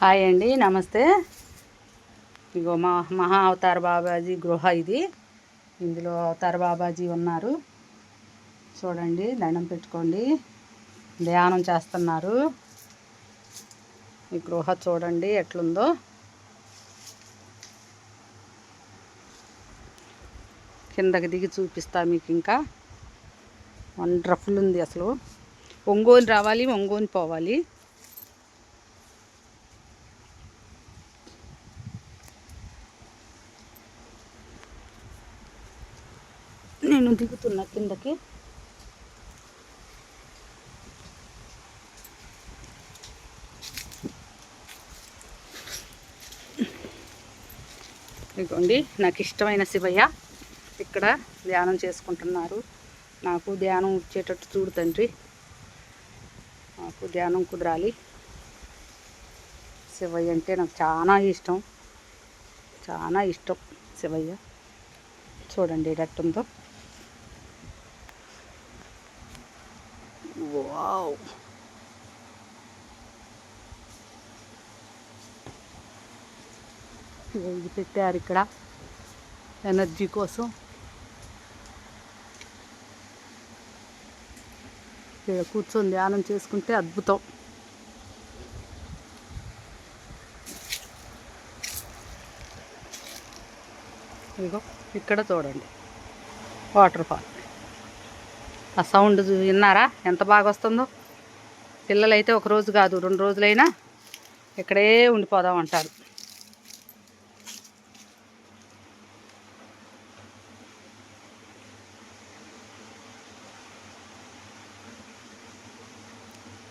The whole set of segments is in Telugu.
హాయ్ అండి నమస్తే. ఇగో మా మహా అవతార బాబాజీ గృహ ఇది. ఇందులో అవతార బాబాజీ ఉన్నారు. చూడండి దండం పెట్టుకోండి. ధ్యానం చేస్తున్నారు. ఈ గృహ చూడండి ఎట్లుందో. కిందకి దిగి చూపిస్తా మీకు ఇంకా. వండర్ఫుల్ ఉంది అసలు. ఒంగోని రావాలి ఒంగోని పోవాలి. నేను దిగుతున్నా కిందకి. ఇదిగోండి నాకు ఇష్టమైన శివయ్య ఇక్కడ ధ్యానం చేసుకుంటున్నారు. నాకు ధ్యానం వచ్చేటట్టు చూడు తండ్రి. నాకు ధ్యానం కుదరాలి. శివయ్య అంటే నాకు చాలా ఇష్టం. చాలా ఇష్టం శివయ్య. చూడండి ఎట్టుందో వావ్ ఇది పెట్టారు ఇక్కడ ఎనర్జీ కోసం. ఇక్కడ కూర్చొని ధ్యానం చేసుకుంటే అద్భుతం. ఇదిగో ఇక్కడ చూడండి వాటర్ ఫాల్. ఆ సౌండ్ విన్నారా? ఎంత బాగా వస్తుందో? పిల్లలైతే ఒక రోజు కాదు రెండు రోజులైనా ఇక్కడే ఉండిపోదాం అంటారు.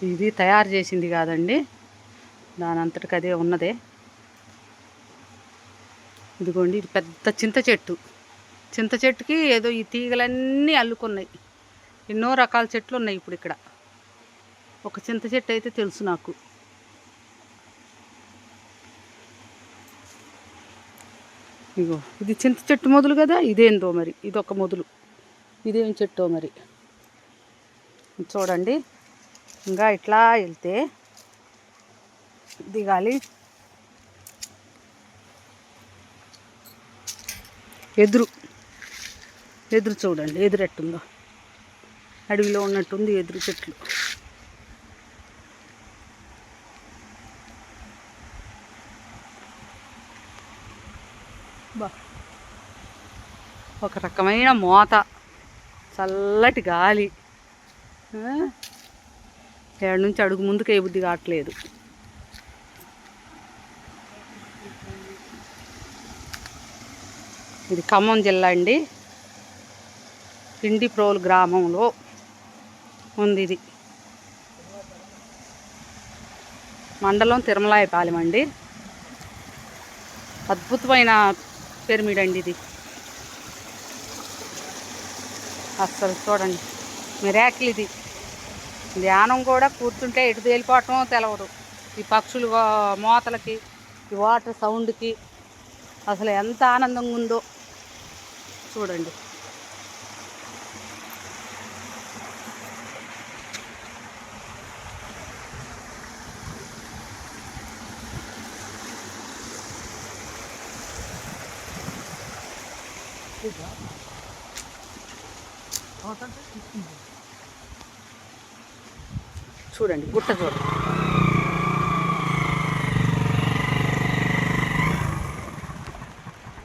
ఇది తయారు చేసింది కాదండి. దాని అంతటికి అదే ఉన్నదే. ఇదిగోండి ఇది పెద్ద చింత చెట్టు. చింత చెట్టుకి ఏదో ఈ తీగలన్నీ అల్లుకున్నాయి. ఎన్నో రకాల చెట్లు ఉన్నాయి ఇప్పుడు ఇక్కడ. ఒక చింత చెట్టు అయితే తెలుసు నాకు. ఇగో ఇది చింత చెట్టు మొదలు కదా ఇదేందో మరి ఇది ఒక మొదలు. ఇదేం చెట్టో మరి? చూడండి. ఇంకా ఇట్లా వెళ్తే దిగాలి. ఎదురు. ఎదురు చూడండి ఎదురెట్టుందో. అడవిలో ఉన్నట్టుంది ఎదురు చెట్లు. బా. ఒక రకమైన మోత. చల్లటి గాలి. ఏడు నుంచి అడుగు ముందుకు ఏ బుద్ధి కావట్లేదు. ఇది ఖమ్మం జిల్లా అండి. ప్రోల్ గ్రామంలో ఉంది ఇది. మండలం తిరుమలాయపాలెం అండి. అద్భుతమైన పిరమిడ్ అండి ఇది. అస్సలు చూడండి. మిరాకిల్ ఇది. ధ్యానం కూడా కూర్చుంటే ఎటు తేలిపోవటం తెలవదు. ఈ పక్షులు మోతలకి ఈ వాటర్ సౌండ్కి అసలు ఎంత ఆనందంగా ఉందో చూడండి. చూడండి గుట్ట చూడండి.